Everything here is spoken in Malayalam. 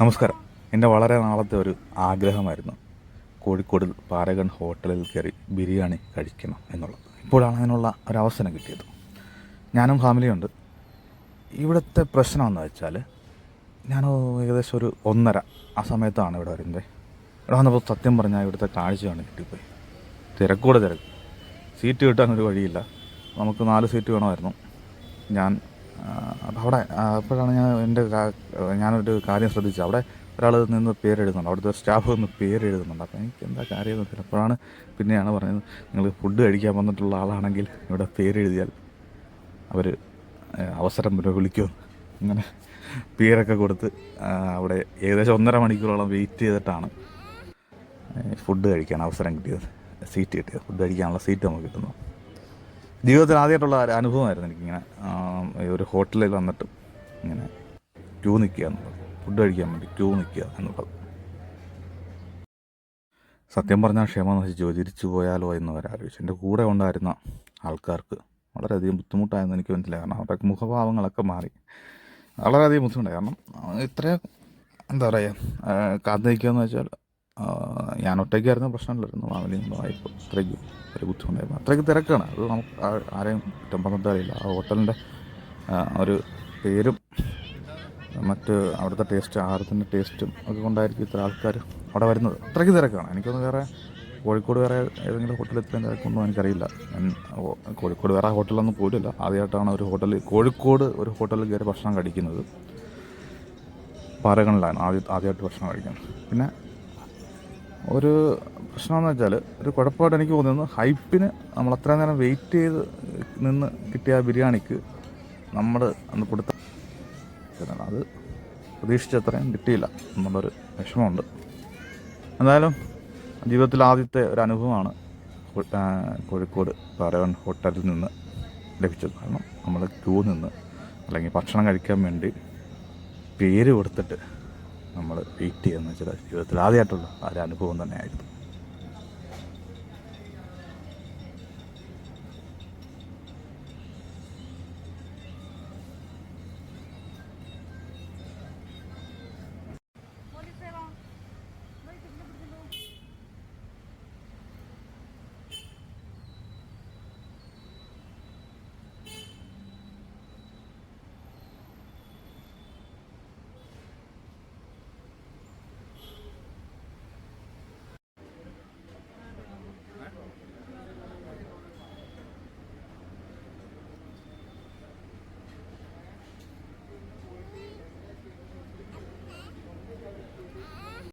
നമസ്കാരം. എന്റെ വളരെ നാളത്തെ ഒരു ആഗ്രഹമായിരുന്നു കോഴിക്കോട് പാരഗൺ ഹോട്ടലിൽ കയറി ബിരിയാണി കഴിക്കണം എന്നുള്ളത്. ഇപ്പോഴാണ് അതിനുള്ള ഒരവസരം കിട്ടിയത്. ഞാനും ഫാമിലിയുണ്ട് ഇവിടുത്തെ പ്രശ്നം എന്ന് വെച്ചാൽ ഞാൻ ഏകദേശം ഒരു ഒന്നര ആ സമയത്താണ് ഇവിടെ വരുന്നത്. ഇവിടെ വന്നപ്പോൾ സത്യം പറഞ്ഞാൽ ഇവിടുത്തെ കാഴ്ചയാണ് കിട്ടിപ്പോയി. തിരക്കൂടെ തിരക്ക്. സീറ്റ് കിട്ടാൻ ഒരു വഴിയില്ല. നമുക്ക് നാല് സീറ്റ് വേണമായിരുന്നു. ഞാൻ അപ്പോൾ അവിടെ അപ്പോഴാണ് ഞാൻ എന്റെ ഞാനൊരു കാര്യം ശ്രദ്ധിച്ചത്. അവിടെ ഒരാൾ നിന്ന് പേരെഴുതുന്നുണ്ട്. അവിടുത്തെ സ്റ്റാഫ് നിന്ന് പേരെഴുതുന്നുണ്ട്. അപ്പോൾ എനിക്ക് എന്താ കാര്യം ചിലപ്പോഴാണ് അപ്പോഴാണ് പിന്നെയാണ് പറയുന്നത് നിങ്ങൾ ഫുഡ് കഴിക്കാൻ വന്നിട്ടുള്ള ആളാണെങ്കിൽ ഇവിടെ പേരെഴുതിയാൽ അവർ അവസരം പിന്നെ വിളിക്കുമെന്ന്. അങ്ങനെ പേരൊക്കെ കൊടുത്ത് അവിടെ ഏകദേശം ഒന്നര മണിക്കൂറോളം വെയിറ്റ് ചെയ്തിട്ടാണ് ഫുഡ് കഴിക്കാൻ അവസരം കിട്ടിയത് സീറ്റ് കിട്ടിയത്. ഫുഡ് കഴിക്കാനുള്ള സീറ്റ് നമുക്ക് കിട്ടുന്നു. ജീവിതത്തിൽ ആദ്യമായിട്ടുള്ള അനുഭവമായിരുന്നു എനിക്കിങ്ങനെ ഒരു ഹോട്ടലിൽ വന്നിട്ട് ഇങ്ങനെ ക്യൂ നിൽക്കുക എന്നുള്ളത്. ഫുഡ് കഴിക്കാൻ വേണ്ടി ക്യൂ നിൽക്കുക എന്നുള്ളത്. സത്യം പറഞ്ഞാൽ ക്ഷമ നശിച്ചു തിരിച്ചു പോയാലോ എന്ന് വരെ എന്റെ കൂടെ ഉണ്ടായിരുന്ന ആൾക്കാർക്ക് വളരെയധികം ബുദ്ധിമുട്ടായെന്ന് എനിക്ക് മനസ്സിലായി. കാരണം അവരുടെ മുഖഭാവങ്ങളൊക്കെ മാറി. വളരെയധികം ബുദ്ധിമുട്ടായി. കാരണം ഇത്രയും എന്താ പറയുക കാത്തു നിൽക്കുകയെന്ന് വെച്ചാൽ ഞാൻ ഒറ്റയ്ക്കായിരുന്നു പ്രശ്നമില്ലായിരുന്നു. ഫാമിലിയും വായ്പ അത്രയ്ക്ക് ഒരു ബുദ്ധിമുട്ടായിരുന്നു. അത്രയ്ക്ക് തിരക്കാണ്. അത് നമുക്ക് ആരെയും കുറ്റം പറഞ്ഞിട്ട് അറിയില്ല ആ ഹോട്ടലിന്റെ ഒരു പേരും മറ്റ് അവിടുത്തെ ടേസ്റ്റ് ആഹാരത്തിന്റെ ടേസ്റ്റും ഒക്കെ കൊണ്ടായിരിക്കും ഇത്ര ആൾക്കാർ അവിടെ വരുന്നത്. അത്രയ്ക്ക് തിരക്കാണ്. എനിക്കൊന്ന് വേറെ കോഴിക്കോട് വേറെ ഏതെങ്കിലും ഹോട്ടലിൽ ഇത്രയും തിരക്കൊന്നും എനിക്കറിയില്ല. ഞാൻ കോഴിക്കോട് വേറെ ഹോട്ടലൊന്നും പോയിട്ടില്ല ആദ്യമായിട്ടാണ് ഒരു ഹോട്ടലിൽ കോഴിക്കോട് ഒരു ഹോട്ടലിൽ കയറി ഭക്ഷണം കഴിക്കുന്നത്. പാറകളിലാണ് ആദ്യ ആദ്യമായിട്ട് ഭക്ഷണം കഴിക്കുന്നത്. പിന്നെ ഒരു പ്രശ്നമെന്ന് വെച്ചാൽ ഒരു കുഴപ്പമായിട്ട് എനിക്ക് തോന്നുന്നു ഹൈപ്പിന് നമ്മൾ അത്രയും നേരം വെയിറ്റ് ചെയ്ത് നിന്ന് കിട്ടിയ ആ ബിരിയാണിക്ക് നമ്മൾ അന്ന് കൊടുത്ത. അത് പ്രതീക്ഷിച്ചത്രയും കിട്ടിയില്ല. എന്നുള്ളൊരു വിഷമമുണ്ട്. എന്തായാലും ജീവിതത്തിൽ ആദ്യത്തെ ഒരു അനുഭവമാണ് കോഴിക്കോട് പാരവൻ ഹോട്ടലിൽ നിന്ന് ലഭിച്ചത്. കാരണം നമ്മൾ ക്യൂ നിന്ന് അല്ലെങ്കിൽ ഭക്ഷണം കഴിക്കാൻ വേണ്ടി പേര് കൊടുത്തിട്ട് നമ്മൾ വെയിറ്റ് ചെയ്യുന്ന ചില ജീവിതത്തിൽ ആദ്യമായിട്ടുള്ള ആ ഒരു അനുഭവം തന്നെയായിരുന്നു.